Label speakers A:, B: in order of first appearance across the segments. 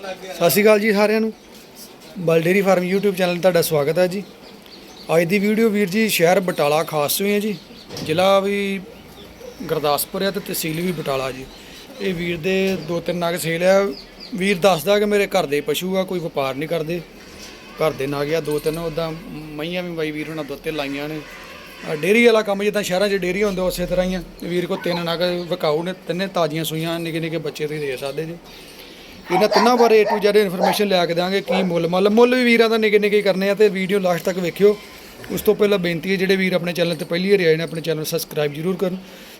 A: ਸਤਿ ਸ਼੍ਰੀ ਅਕਾਲ ਜੀ ਸਾਰਿਆਂ ਨੂੰ। ਬਲ ਡੇਰੀ ਫਾਰਮ YouTube ਚੈਨਲ ਤੁਹਾਡਾ ਸਵਾਗਤ ਹੈ ਜੀ। ਅੱਜ ਦੀ ਵੀਡੀਓ ਵੀਰ ਜੀ ਸ਼ਹਿਰ ਬਟਾਲਾ ਖਾਸ ਤੋਂ ਹੈ ਜੀ। ਜ਼ਿਲ੍ਹਾ ਵੀ ਗੁਰਦਾਸਪੁਰ ਹੈ ਤੇ ਤਹਿਸੀਲ ਵੀ ਬਟਾਲਾ ਜੀ। ਇਹ ਵੀਰ ਦੇ ਦੋ ਤਿੰਨ ਨਗ ਸੇਲ ਆ। ਵੀਰ ਦੱਸਦਾ ਕਿ ਮੇਰੇ ਘਰ ਦੇ ਪਸ਼ੂ ਆ, ਕੋਈ ਵਪਾਰ ਨਹੀਂ ਕਰਦੇ। ਘਰ ਦੇ ਨਗ ਆ, ਦੋ ਤਿੰਨ ਉਦਾਂ ਮਈਆਂ ਵੀ ਬਾਈ ਵੀਰ ਉਹਨਾਂ ਦੁੱਤੇ ਲਾਈਆਂ ਨੇ। ਆਹ ਡੇਅਰੀ ਵਾਲਾ ਕੰਮ ਜਿੱਦਾਂ ਸ਼ਹਿਰਾਂ 'ਚ ਡੇਅਰੀ ਹੁੰਦੇ ਉਸੇ ਤਰ੍ਹਾਂ ਹੀ ਆ। ਵੀਰ ਕੋ ਤਿੰਨ ਨਗ ਵਿਕਾਊ ਨੇ, ਤਿੰਨੇ ਤਾਜ਼ੀਆਂ ਸੂਈਆਂ ਨਿੱਕੇ ਨਿੱਕੇ ਬੱਚੇ ਤੁਸੀਂ ਦੇ ਸਕਦੇ ਜੀ। ਇਹਨਾਂ ਤਿੰਨਾਂ ਬਾਰੇ A to Z ਇਨਫੋਰਮੇਸ਼ਨ ਲਿਆ ਕੇ ਦਾਂਗੇ ਕੀ ਮੁੱਲ ਮੱਲ। ਮੁੱਲ ਵੀ ਵੀਰਾਂ ਦਾ ਨਿੱਕੇ ਨਿੱਕੇ ਕਰਨੇ ਆ ਤੇ ਵੀਡੀਓ ਲਾਸਟ ਤੱਕ ਵੇਖਿਓ। ਉਸ ਤੋਂ ਪਹਿਲਾਂ ਬੇਨਤੀ ਹੈ ਜਿਹੜੇ ਵੀਰ ਆਪਣੇ ਚੈਨਲ ਤੇ ਪਹਿਲੀ ਵਾਰ ਆਏ ਨੇ ਆਪਣੇ ਚੈਨਲ ਸਬਸਕ੍ਰਾਈਬ ਜ਼ਰੂਰ ਕਰਨ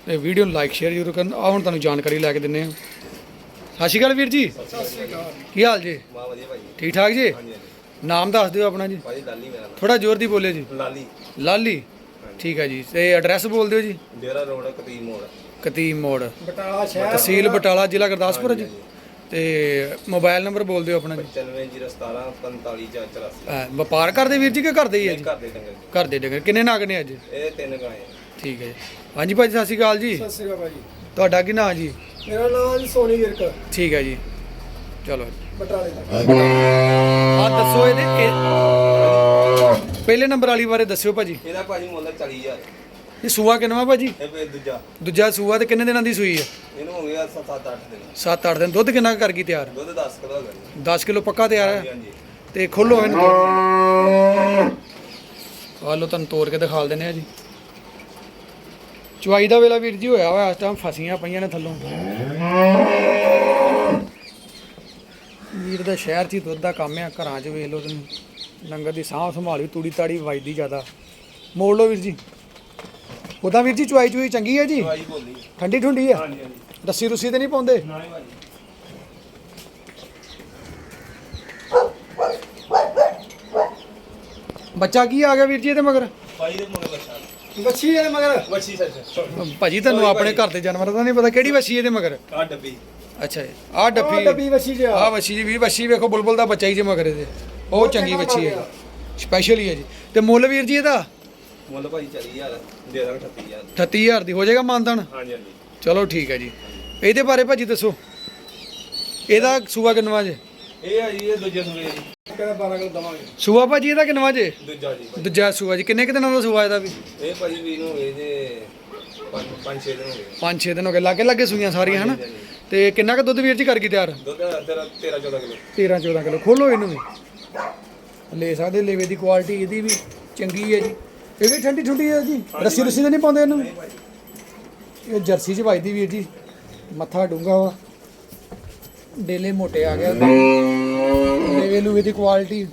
A: ਤੇ ਵੀਡੀਓ ਨੂੰ ਲਾਈਕ ਸ਼ੇਅਰ ਜ਼ਰੂਰ ਕਰਨ। ਆ ਹੁਣ ਤੁਹਾਨੂੰ ਜਾਣਕਾਰੀ ਲੈ ਕੇ ਦਿੰਨੇ ਆ। ਸਤਿ ਸ਼੍ਰੀ ਅਕਾਲ ਵੀਰ ਜੀ।
B: ਸਤਿ ਸ਼੍ਰੀ ਅਕਾਲ।
A: ਕੀ ਹਾਲ ਜੀ?
B: ਵਾਹ ਵਧੀਆ ਭਾਈ।
A: ਠੀਕ ਠਾਕ ਜੀ? ਨਾਮ ਦੱਸ ਦਿਓ ਆਪਣਾ ਜੀ।
B: ਭਾਜੀ ਲਾਲੀ ਮੇਰਾ ਨਾਮ।
A: ਥੋੜਾ ਜ਼ੋਰ ਦੀ ਬੋਲਿਓ ਜੀ।
B: ਲਾਲੀ।
A: ਲਾਲੀ? ਠੀਕ ਹੈ ਜੀ। ਤੇ ਐਡਰੈਸ ਬੋਲ ਦਿਓ ਜੀ।
B: ਡੇਰਾ ਰੋਡ ਕਤੀਮ ਮੋੜ।
A: ਕਤੀਮ ਮੋੜ।
C: ਬਟਾਲਾ ਸ਼ਹਿਰ।
A: ਤਹਿਸੀਲ ਬਟਾਲਾ ਜ਼ਿਲ੍ਹਾ ਗੁਰਦਾਸਪੁਰ ਜੀ। ਤੇ ਮੋਬਾਈਲ ਨੰਬਰ ਬੋਲ ਦਿਓ ਆਪਣਾ ਜੀ।
B: 95017 45484
A: ਅਹ ਵਪਾਰ ਕਰਦੇ ਵੀਰ ਜੀ ਕਿ ਕਰਦੇ ਹੀ ਹੈ ਜੀ?
B: ਘਰ ਦੇ ਡੰਗਰ
A: ਘਰ ਦੇ ਡੰਗਰ। ਕਿੰਨੇ ਨਾਗ ਨੇ ਅੱਜ?
B: ਇਹ ਤਿੰਨ ਗਾਏ
A: ਠੀਕ ਹੈ ਜੀ। ਹਾਂਜੀ ਭਾਜੀ ਸਤਿ ਸ਼੍ਰੀ ਅਕਾਲ ਜੀ।
C: ਸਤਿ ਸ਼੍ਰੀ ਅਕਾਲ ਭਾਜੀ।
A: ਤੁਹਾਡਾ ਕੀ ਨਾਮ ਜੀ?
C: ਮੇਰਾ ਨਾਮ ਜੀ ਸੋਨੀ ਵਿਰਕ।
A: ਠੀਕ ਹੈ ਜੀ। ਚਲੋ
C: ਬਟਾਲੇ ਦਾ
A: ਆ ਦੱਸੋ ਇਹਦੇ ਇਹ- ਪਹਿਲੇ ਨੰਬਰ ਵਾਲੀ ਬਾਰੇ ਦੱਸਿਓ ਭਾਜੀ।
B: ਇਹਦਾ ਭਾਜੀ ਮੁੱਲ 40000
A: ਇਹ ਸੂਆ ਕਿੰਨਵਾ ਭਾਜੀ?
B: ਇਹ ਫੇਰ ਦੂਜਾ।
A: ਦੂਜਾ ਸੂਆ ਤੇ ਕਿੰਨੇ ਦਿਨਾਂ ਦੀ ਸੂਈ ਹੈ?
B: ਇਹਨੂੰ ਹੋ ਗਿਆ 7-8 ਦਿਨ।
A: 7-8 ਦਿਨ। ਦੁੱਧ ਕਿੰਨਾ ਕੁ ਕਰ ਗਈ ਤਿਆਰ?
B: ਦੁੱਧ 10 ਕਿਲੋ ਹੋ ਗਿਆ
A: 10 ਕਿਲੋ ਪੱਕਾ ਤਿਆਰ ਹੈ?
B: ਹਾਂਜੀ
A: ਤੇ ਖੋਲੋ ਇਹਨੂੰ ਆ ਲੋ ਤੁਹਾਨੂੰ ਤੋੜ ਕੇ ਦਿਖਾ ਦਿੰਦੇ ਆ ਜੀ। ਚੁਆਈ ਦਾ ਵੇਲਾ ਵੀਰ ਜੀ ਹੋਇਆ ਹੋਇਆ ਇਸ ਟਾਈਮ ਫਸੀਆਂ ਪਈਆਂ ਨੇ ਥੱਲੋਂ। ਵੀਰ ਦਾ ਸ਼ਹਿਰ 'ਚ ਹੀ ਦੁੱਧ ਦਾ ਕੰਮ ਆ ਘਰਾਂ 'ਚ ਵੇਖ ਲਓ ਤੁਸੀਂ। ਲੰਗਰ ਦੀ ਸਾਂਭ ਸੰਭਾਲ ਵੀ ਤੂੜੀ ਤਾੜੀ ਵੱਜਦੀ ਜ਼ਿਆਦਾ। ਮੋੜ ਲਓ ਵੀਰ ਜੀ। ਉਦਾਂ ਵੀਰ ਜੀ ਚੁਆਈ ਚੁਈ ਚੰਗੀ ਹੈ ਜੀ?
B: ਭਾਈ ਬੋਲੀ
A: ਠੰਡੀ ਠੁੰਡੀ ਹੈ?
B: ਹਾਂਜੀ ਹਾਂਜੀ।
A: ਰੱਸੀ ਰੁੱਸੀ ਤੇ ਨਹੀਂ ਪਾਉਂਦੇ?
B: ਨਾ ਹੀ ਭਾਜੀ
A: ਬੱਚਾ ਕੀ ਆ ਗਿਆ ਵੀਰ ਜੀ ਇਹਦੇ ਮਗਰ?
B: ਭਾਈ ਦੇ ਮੁੱਲ ਬੱਚਾ।
C: ਬੱਚੀ ਹੈ ਮਗਰ?
B: ਬੱਚੀ ਸੱਚ।
A: ਭਾਜੀ ਤੁਹਾਨੂੰ ਆਪਣੇ ਘਰ ਦੇ ਜਾਨਵਰਾਂ ਦਾ ਨਹੀਂ ਪਤਾ। ਕਿਹੜੀ ਵੱਛੀ ਇਹਦੇ ਮਗਰ?
B: ਆ ਡੱਬੀ।
A: ਅੱਛਾ ਜੀ। ਆਹ
C: ਉਹ
A: ਡੱਫੀ
C: ਡੱਬੀ ਜਿਆ
A: ਆਹ। ਵੱਛੀ ਜੀ ਵੀ ਵੱਛੀ ਵੇਖੋ ਬੁਲਬੁਲ ਦਾ ਬੱਚਾ ਹੀ ਜੇ ਮਗਰ ਇਹਦੇ। ਉਹ ਚੰਗੀ ਵੱਛੀ ਹੈ ਸਪੈਸ਼ਲ ਹੀ ਹੈ ਜੀ। ਤੇ ਮੁੱਲ ਵੀਰ ਜੀ ਇਹਦਾ?
B: ਮੁੱਲ ਭਾਜੀ 40000 ਦੇ ਦਾਂਗੇ 38000
A: 38000 ਦੀ ਹੋ ਜਾਏਗਾ ਮਾਨਦਾਨ
B: ਹਾਂਜੀ ਹਾਂਜੀ।
A: ਚਲੋ ਠੀਕ ਹੈ ਜੀ। ਇਹਦੇ ਬਾਰੇ ਭਾਜੀ ਦੱਸੋ। ਇਹਦਾ ਸੂਆ ਕਿੰਨਵਾ ਜੇ?
B: ਇਹ ਆ ਜੀ ਇਹ ਦੂਜੇ ਸੂਏ ਜੀ।
C: ਕਹਿੰਦਾ 12 ਕਿਲੋ ਦਵਾਂਗੇ।
A: ਸੂਆ ਭਾਜੀ ਇਹਦਾ ਕਿੰਨਵਾ ਜੇ?
B: ਦੂਜਾ ਜੀ ਭਾਜੀ।
A: ਦੂਜਾ ਸੂਆ ਜੀ ਕਿੰਨੇ ਕਿ ਦਿਨਾਂ ਦਾ ਸੂਆ ਇਹਦਾ ਵੀ?
B: ਇਹ ਭਾਜੀ ਵੀ ਨੂੰ ਹੋਏ ਜੇ 5-6 ਦਿਨ ਹੋ ਗਏ।
A: 5-6 ਦਿਨ ਹੋ ਗਏ ਲਾਗੇ ਲਾਗੇ ਸੂਈਆਂ ਸਾਰੀਆਂ ਹਨਾ? ਤੇ ਕਿੰਨਾ ਕੁ ਦੁੱਧ ਵੀਰ ਜੀ ਕਰ ਗਈ ਤਿਆਰ?
B: ਦੁੱਧ ਤੇਰਾ 13-14 ਕਿਲੋ।
A: 13 14 ਕਿਲੋ। ਖੋਲੋ ਇਹਨੂੰ ਵੀ। ਲੈ ਸਕਦੇ ਲੇਵੇ ਦੀ ਕੁਆਲਿਟੀ ਇਹਦੀ ਵੀ ਚੰਗੀ ਹੈ ਜੀ। ਇਹ ਵੀ ਠੰਡੀ ਠੰਡੀ ਹੈ ਜੀ। ਰੱਸੀ ਰੱਸੀ ਤਾਂ ਨਹੀਂ ਪਾਉਂਦੇ ਇਹਨੂੰ? ਇਹ ਜਰਸੀ ਚ ਵੱਜਦੀ ਵੀਰ ਜੀ। ਮੱਥਾ ਡੂੰਗਾ ਵਾ। ਡੇਲੇ ਮੋਟੇ ਆ ਗਿਆ। ਲੇਵੇ ਲੂਵੇ ਦੀ ਕੁਆਲਿਟੀ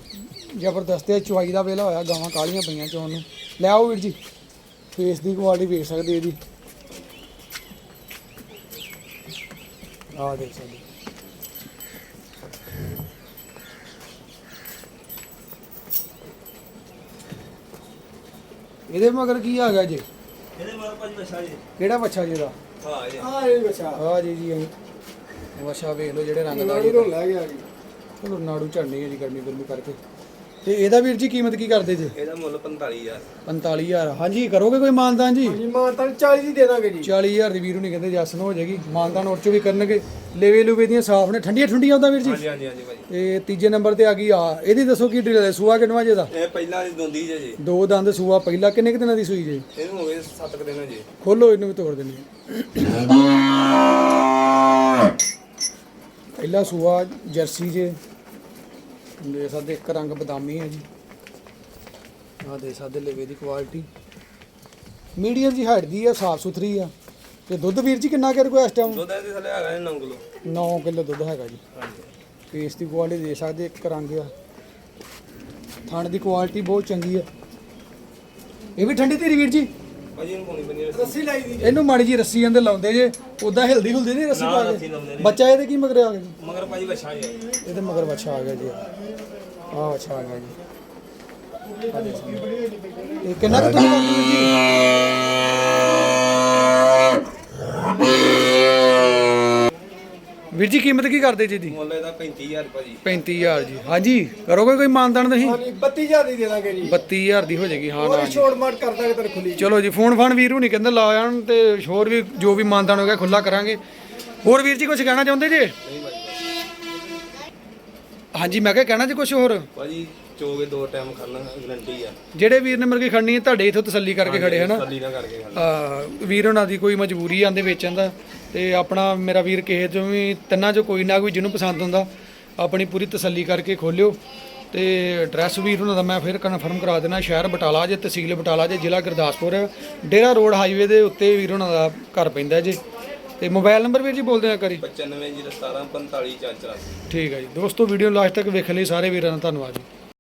A: ਜ਼ਬਰਦਸਤ ਹੈ। ਚੁਆਈ ਦਾ ਵੇਲਾ ਹੋਇਆ। ਗਾਵਾਂ ਕਾਲੀਆਂ ਪਈਆਂ ਚੋਣ ਨੂੰ। ਲੈ ਆਓ ਵੀਰ ਜੀ। ਫੇਸ ਦੀ ਕੁਆਲਿਟੀ ਵੇਖ ਸਕਦੇ ਇਹਦੀ ਆਹ ਦੇਖ ਸਕਦੇ ਇਹਦੇ ਮਗਰ ਕੀ ਆ ਗਿਆ ਜੀ?
B: ਇਹਦੇ ਮਾਰ ਭਾਜੀ ਵਛਾ ਜੀ।
A: ਕਿਹੜਾ ਬੱਚਾ ਜੀ ਇਹਦਾ?
B: ਹਾਂ
C: ਇਹ। ਬੱਚਾ
A: ਆ ਜੀ ਜੀ ਵਸ਼ਾ ਵੇਖ ਲਓ ਜਿਹੜੇ ਰੰਗ ਦਾ।
C: ਨਾੜੂ ਲੈ ਗਿਆ ਜੀ।
A: ਚਲੋ ਨਾੜੂ ਝੜਨੀ ਹੈ ਜੀ ਗਰਮੀ ਗਰਮੀ ਕਰਕੇ। ਤੇ ਇਹਦਾ ਵੀਰ ਜੀ ਕੀਮਤ ਕੀ ਕਰਦੇ ਜੀ?
B: ਇਹਦਾ ਮੁੱਲ 45000
A: 45000 ਹਾਂਜੀ ਕਰੋਗੇ ਕੋਈ ਮਾਨਦਾਨ ਜੀ?
C: ਜੀ ਮਾਂ ਤਾਂ 40 ਦੀ ਦੇ ਦਾਂਗੇ ਜੀ।
A: 40000 ਦੀ ਵੀਰੂ ਨਹੀਂ ਕਹਿੰਦੇ ਜਸਨ ਹੋ ਜਾਏਗੀ। ਮਾਨਦਾਨ ਹੋਰ ਚੋਂ ਵੀ ਕਰਨਗੇ। ਲੇਵੇ ਲੂਵੇ ਦੀਆਂ ਸਾਫ਼ ਨੇ। ਠੰਡੀਆਂ ਠੰਡੀਆਂ ਹੁੰਦਾ ਵੀਰ ਜੀ?
B: ਹਾਂਜੀ ਹਾਂਜੀ ਹਾਂਜੀ ਭਾਜੀ।
A: ਤੇ ਤੀਜੇ ਨੰਬਰ ਤੇ ਆ ਗਈ ਆ। ਇਹਦੀ ਦੱਸੋ ਕੀ ਡੀਲ ਹੈ? ਸੂਆ ਕਿੰਨਵਾ ਜੇ ਦਾ?
B: ਇਹ ਪਹਿਲਾਂ ਦੀ ਦੋਂਦੀ ਜੇ ਜੀ।
A: ਦੋ ਦੰਦ ਸੂਆ। ਪਹਿਲਾ ਕਿੰਨੇ ਕੁ ਦਿਨਾਂ ਦੀ ਸੂਈ ਜੇ?
B: ਇਹਨੂੰ ਹੋ ਗਏ 7 ਦਿਨ ਜੀ।
A: ਖੋਲੋ ਇਹਨੂੰ ਵੀ ਤੋੜ ਦਿੰਦੇ ਪਹਿਲਾ ਸੂਆ ਜਰਸੀ ਜੇ। ਦੇ ਸਕਦੇ ਇੱਕ ਰੰਗ ਬਦਾਮੀ ਹੈ ਜੀ। ਆਹ ਦੇ ਸਕਦੇ ਲੇਵੇ ਦੀ ਕੁਆਲਿਟੀ ਮੀਡੀਅਮ ਜੀ ਹਾਈਟ ਦੀ ਆ ਸਾਫ਼ ਸੁਥਰੀ ਆ। ਤੇ ਦੁੱਧ ਵੀਰ ਜੀ ਕਿੰਨਾ ਕਰ ਕੋਈ ਇਸ ਟਾਈਮ
B: ਦੁੱਧ ਇਹਦੇ ਥੱਲੇ ਹੈਗਾ 9 ਕਿਲੋ।
A: 9 ਕਿਲੋ ਦੁੱਧ ਹੈਗਾ ਜੀ।
B: ਹਾਂਜੀ।
A: ਫੇਸ ਦੀ ਕੁਆਲਿਟੀ ਦੇ ਸਕਦੇ ਇੱਕ ਰੰਗ ਆ। ਥਣ ਦੀ ਕੁਆਲਿਟੀ ਬਹੁਤ ਚੰਗੀ ਆ। ਇਹ ਵੀ ਠੰਡੀ ਧੀਰੀ ਵੀਰ ਜੀ?
B: ਭਾਜੀ ਇਹਨੂੰ ਕੋਣੀ ਬਣੀ
C: ਰੱਸੀ। ਲਾਈ ਦੀ
A: ਇਹਨੂੰ ਮਾੜੀ ਜੀ ਰੱਸੀ ਜਾਂਦੇ ਲਾਉਂਦੇ ਜੇ ਉਦਾਂ ਹਿਲਦੀ ਹੁਲਦੀ ਨਹੀਂ ਰੱਸੀ
B: ਨਾ,
A: ਪਾ
B: ਰੱਸੀ
A: ਕੇ। ਬੱਚਾ ਇਹਦੇ ਕੀ ਮਗਰ ਆ ਗਿਆ ਜੀ?
B: ਮਗਰ ਭਾਜੀ ਵਛਾ ਜੀ।
A: ਇਹਦੇ ਮਗਰ ਬੱਚਾ ਆ ਗਿਆ ਜੀ। ਆਹ ਬੱਚਾ ਆ ਗਿਆ ਜੀ। ਇਹ ਕਿੰਨਾ ਕੁ ਵੀਰ ਜੀ? ਵੀਰ ਜੀ ਕੀਮਤ ਕੀ ਕਰਦੇ ਜੀ ਦੀ?
B: ਮੁੱਲ ਇਹਦਾ 35000 ਭਾਜੀ
A: 35000 ਜੀ। ਹਾਂਜੀ ਕਰੋਗੇ ਕੋਈ ਮਾਨਦਾਨ ਤੁਸੀਂ?
C: ਹਾਂਜੀ 32000 ਦੀ ਦੇ ਦਾਂਗੇ ਜੀ।
A: 32000 ਦੀ ਹੋ ਜਾਏਗੀ ਹਾਂ ਨਾ
C: ਛੋੜ ਮਾਰ ਕਰ ਦਾਂਗੇ ਖੁੱਲੀ
A: ਚਲੋ ਜੀ ਫੋਨ ਫਾਨ ਵੀਰ ਨੂੰ ਨਹੀਂ ਕਹਿੰਦੇ ਲਾ ਜਾਣ ਤੇ ਹੋਰ ਵੀ ਜੋ ਵੀ ਮਾਨਦਾਨ ਹੋ ਗਿਆ ਖੁੱਲਾ ਕਰਾਂਗੇ। ਹੋਰ ਵੀਰ ਜੀ ਕੁਝ ਕਹਿਣਾ ਚਾਹੁੰਦੇ ਜੀ? ਹਾਂਜੀ ਮੈਂ ਕਿਹਾ ਕਹਿਣਾ ਜੀ ਕੁਝ ਹੋਰ?
B: ਭਾਜੀ ਚੋਗੇ ਦੋ ਟਾਈਮ ਖਾਣਾ ਗਰੰਟੀ ਆ।
A: ਜਿਹੜੇ ਵੀਰ ਨੇ ਮੁਰਗੀ ਖੜਨੀ ਹੈ ਤੁਹਾਡੇ ਇਥੋਂ ਤਸੱਲੀ ਕਰਕੇ ਖੜੇ ਹਨਾ
B: ਸੱਲੀ ਨਾ ਕਰਕੇ
A: ਆ ਵੀਰ ਉਹਨਾਂ ਦੀ ਕੋਈ ਮਜਬੂਰੀ ਆਂਦੇ ਵੇਚਣ ਦਾ। ਤੇ ਆਪਣਾ ਮੇਰਾ ਵੀਰ ਕਿਸੇ ਚੋਂ ਵੀ ਤਿੰਨਾਂ ਚੋਂ ਕੋਈ ਨਾ ਕੋਈ ਜਿਹਨੂੰ ਪਸੰਦ ਹੁੰਦਾ ਆਪਣੀ ਪੂਰੀ ਤਸੱਲੀ ਕਰਕੇ ਖੋਲਿਓ। ਤੇ ਐਡਰੈਸ ਵੀਰ ਉਹਨਾਂ ਦਾ ਮੈਂ ਫਿਰ ਕਨਫਰਮ ਕਰਾ ਦੇਣਾ ਸ਼ਹਿਰ ਬਟਾਲਾ ਜੇ ਤਹਿਸੀਲ ਬਟਾਲਾ ਜੇ ਜ਼ਿਲ੍ਹਾ ਗੁਰਦਾਸਪੁਰ। ਡੇਰਾ ਰੋਡ ਹਾਈਵੇ ਦੇ ਉੱਤੇ ਵੀਰ ਉਹਨਾਂ ਦਾ ਘਰ ਪੈਂਦਾ ਜੇ। ਤੇ ਮੋਬਾਈਲ ਨੰਬਰ ਵੀਰ ਜੀ ਬੋਲਦੇ ਆ ਕਰੀ
B: 95 ਜੀ 17 45 484
A: ਠੀਕ ਹੈ ਜੀ। ਦੋਸਤੋ ਵੀਡੀਓ ਲਾਸਟ ਤੱਕ ਵੇਖਣ ਲਈ ਸਾਰੇ ਵੀਰਾਂ ਦਾ ਧੰਨਵਾਦ ਜੀ।